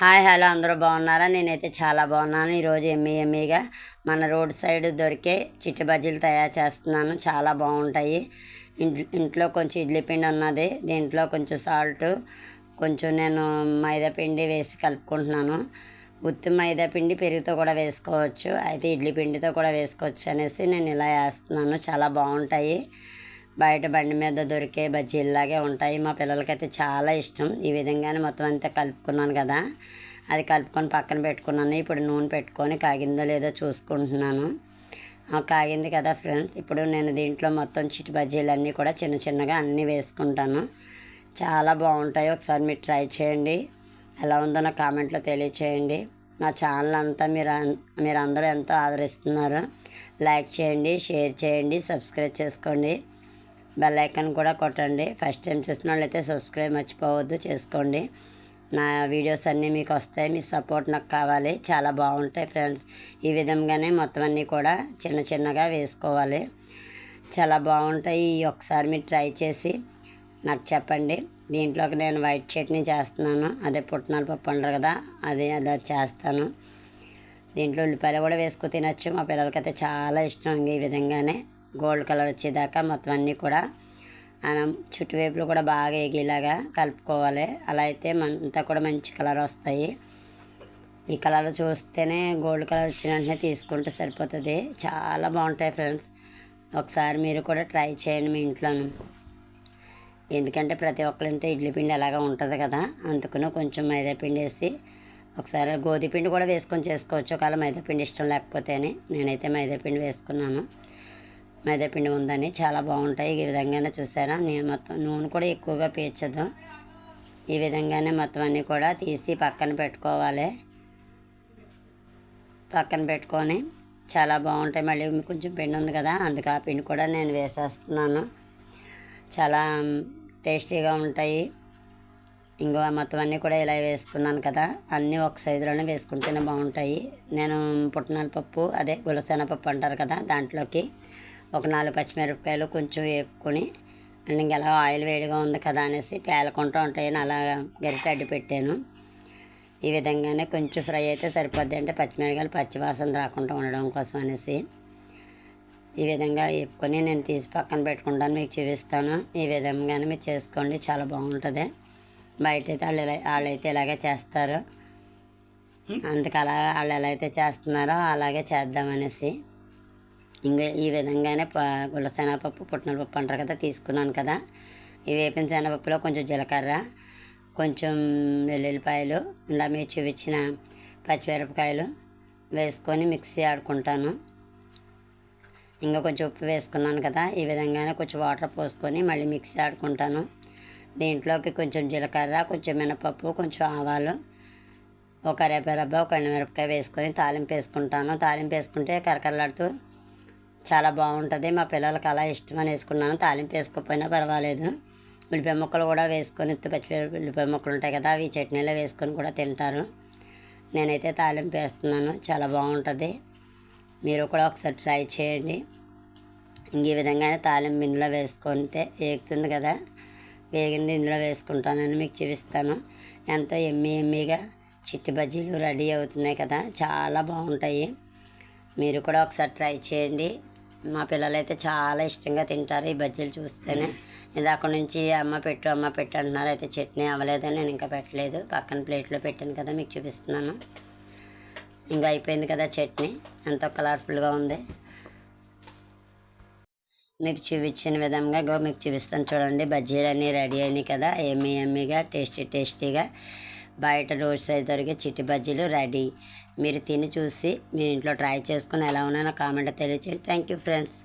Hi hello అందరూ బాగున్నారా? నేనైతే చాలా బాగున్నాను. ఈరోజు ఎమ్మి ఎమ్మిగా మన రోడ్ సైడ్ దొరికే చిట్టి బజ్జీలు తయారు చేస్తున్నాను. చాలా బాగుంటాయి. ఇంట్- ఇంట్లో కొంచెం ఇడ్లీ పిండి ఉన్నది. దీంట్లో కొంచెం సాల్ట్ కొంచెం నేను మైదా పిండి వేసి కలుపుకుంటున్నాను. ఉత్తి మైదా పిండి పెరుగుతో కూడా వేసుకోవచ్చు. అయితే ఇడ్లీ పిండితో కూడా వేసుకోవచ్చు అనేసి నేను ఇలా వేస్తున్నాను. చాలా బాగుంటాయి. బయట బండి మీద దొరికే బజ్జీల్లాగే ఉంటాయి. మా పిల్లలకైతే చాలా ఇష్టం. ఈ విధంగానే మొత్తం అంతా కలుపుకున్నాను కదా. అది కలుపుకొని పక్కన పెట్టుకున్నాను. ఇప్పుడు నూనె పెట్టుకొని కాగిందో లేదో చూసుకుంటున్నాను. కాగింది కదా ఫ్రెండ్స్. ఇప్పుడు నేను దీంట్లో మొత్తం చిటి బజ్జీలన్నీ కూడా చిన్న చిన్నగా అన్నీ వేసుకుంటాను. చాలా బాగుంటాయి. ఒకసారి మీరు ట్రై చేయండి. ఎలా ఉందో నా కామెంట్లో తెలియచేయండి. నా ఛానల్ అంతా మీరు అన్- మీరు అందరూ ఎంతో ఆదరిస్తున్నారు. లైక్ చేయండి షేర్ చేయండి సబ్స్క్రైబ్ చేసుకోండి. బెల్ ఐకాన్ కూడా కొట్టండి. ఫస్ట్ టైం చూసిన వాళ్ళైతే సబ్స్క్రైబ్ మర్చిపోవద్దు చేసుకోండి. నా వీడియోస్ అన్నీ మీకు వస్తాయి మీ సపోర్ట్ నాకు కావాలి. చాలా బాగుంటాయి ఫ్రెండ్స్ ఈ విధంగానే మొత్తం అన్నీ కూడా చిన్న చిన్నగా వేసుకోవాలి. చాలా బాగుంటాయి. ఈ ఒకసారి మీరు ట్రై చేసి నాకు చెప్పండి. దీంట్లోకి నేను వైట్ చట్నీ చేస్తున్నాను. అదే పుట్నాల పప్పు అంటారు కదా అదే అలా చేస్తాను. దీంట్లో ఉల్లిపాయలు కూడా వేసుకు తినచ్చు. మా పిల్లలకైతే చాలా ఇష్టం ఈ విధంగానే. గోల్డ్ కలర్ వచ్చేదాకా మొత్తం అన్నీ కూడా మనం చుట్టువైపులు కూడా బాగా ఎగేలాగా కలుపుకోవాలి. అలా అయితే అంతా కూడా మంచి కలర్ వస్తాయి. ఈ కలర్ చూస్తేనే గోల్డ్ కలర్ వచ్చిన వెంటనే తీసుకుంటే సరిపోతుంది. చాలా బాగుంటాయి ఫ్రెండ్స్. ఒకసారి మీరు కూడా ట్రై చేయండి మీ ఇంట్లోనూ. ఎందుకంటే ప్రతి ఒక్కరింటే ఇడ్లీ పిండి అలాగా ఉంటుంది కదా. అందుకని కొంచెం మైదా పిండి వేసి ఒకసారి గోధుమ పిండి కూడా వేసుకొని చేసుకోవచ్చు. ఒకవేళ మైదా పిండి ఇష్టం లేకపోతేనే నేనైతే మైదా పిండి వేసుకున్నాను. మైదాపిండి ఉందని చాలా బాగుంటాయి. ఈ విధంగానే చూసారా? నేను మొత్తం నూనె కూడా ఎక్కువగా పీల్చదు. ఈ విధంగానే మొత్తం అన్నీ కూడా తీసి పక్కన పెట్టుకోవాలి. పక్కన పెట్టుకొని చాలా బాగుంటాయి. మళ్ళీ కొంచెం పిండి ఉంది కదా అందుకు ఆ పిండి కూడా నేను వేసేస్తున్నాను. చాలా టేస్టీగా ఉంటాయి. ఇంకో మొత్తం అన్నీ కూడా ఇలా వేసుకున్నాను కదా అన్నీ ఒక సైజులోనే వేసుకుంటేనే బాగుంటాయి. నేను పుట్నాల పప్పు అదే గులసెనపప్పు అంటారు కదా దాంట్లోకి. ఒక నాలుగు పచ్చిమిరపకాయలు కొంచెం వేపుకొని అండ్ ఇంక ఎలా ఆయిల్ వేడిగా ఉంది కదా అనేసి పేలకుంటూ ఉంటాయని అలా గరిటె అడ్డు పెట్టాను. ఈ విధంగానే కొంచెం ఫ్రై అయితే సరిపోద్ది అంటే పచ్చిమిరపకాయలు పచ్చివాసన రాకుండా ఉండడం కోసం అనేసి ఈ విధంగా వేపుకొని నేను తీసి పక్కన పెట్టుకుంటాను మీకు చూపిస్తాను. ఈ విధంగానే మీరు చేసుకోండి చాలా బాగుంటుంది. బయట అయితే వాళ్ళు ఇలా వాళ్ళైతే ఇలాగే చేస్తారు. అందుకు అలా వాళ్ళు ఎలా అయితే చేస్తున్నారో అలాగే చేద్దామనేసి ఇంకా ఈ విధంగానే ప గులశనగపప్పు పుట్టిన పప్పు అంటారు కదా తీసుకున్నాను కదా. ఈ వేపిన శనగపప్పులో కొంచెం జీలకర్ర కొంచెం వెల్లుల్లిపాయలు ఇలా మీరు చూపించిన పచ్చిమిరపకాయలు వేసుకొని మిక్సీ ఆడుకుంటాను. ఇంకా కొంచెం ఉప్పు వేసుకున్నాను కదా ఈ విధంగానే కొంచెం వాటర్ పోసుకొని మళ్ళీ మిక్సీ ఆడుకుంటాను. దీంట్లోకి కొంచెం జీలకర్ర కొంచెం మినపప్పు కొంచెం ఆవాలు ఒక రెబ్బ ఒక మిరపకాయ వేసుకొని తాలింపు వేసుకుంటాను. తాలింపు వేసుకుంటే కరకరలాడుతూ చాలా బాగుంటుంది. మా పిల్లలకి అలా ఇష్టమని వేసుకున్నాను. తాలింపు వేసుకోకపోయినా పర్వాలేదు. ఉల్లిపాయ ముక్కలు కూడా వేసుకొని ఉత్తి పచ్చి ఉల్లిపాయ ముక్కలు ఉంటాయి కదా అవి చట్నీలో వేసుకొని కూడా తింటారు. నేనైతే తాలింపు వేస్తున్నాను. చాలా బాగుంటుంది. మీరు కూడా ఒకసారి ట్రై చేయండి. ఈ విధంగానే తాలింపు ఇందులో వేసుకుంటే వేగుతుంది కదా. వేగింది ఇందులో వేసుకుంటానని మీకు చూపిస్తాను. ఎంతో ఎమ్మి ఎమ్మిగా చిట్టి బజ్జీలు రెడీ అవుతున్నాయి కదా. చాలా బాగుంటాయి. మీరు కూడా ఒకసారి ట్రై చేయండి. మా పిల్లలు అయితే చాలా ఇష్టంగా తింటారు ఈ బజ్జీలు చూస్తేనే. ఇందాక నుంచి అమ్మ పెట్టు అమ్మ పెట్టు అంటున్నారు. అయితే చట్నీ అవ్వలేదని నేను ఇంకా పెట్టలేదు. పక్కన ప్లేట్లో పెట్టాను కదా మీకు చూపిస్తున్నాను. ఇంకా అయిపోయింది కదా చట్నీ. ఎంతో కలర్ఫుల్గా ఉంది. మీకు చూపించిన విధంగా మీకు చూపిస్తాను. చూడండి బజ్జీలు అన్నీ రెడీ అయినాయి కదా. ఎమ్మి ఎమ్మిగా టేస్టీ టేస్టీగా. బయట రోడ్ సైడ్ దొరికే చిట్టి బజ్జీలు రెడీ. మీరు తిని చూసి మీరు ఇంట్లో ట్రై చేసుకుని ఎలా ఉన్నాయో కామెంట్ తెలియచేయండి. Thank you friends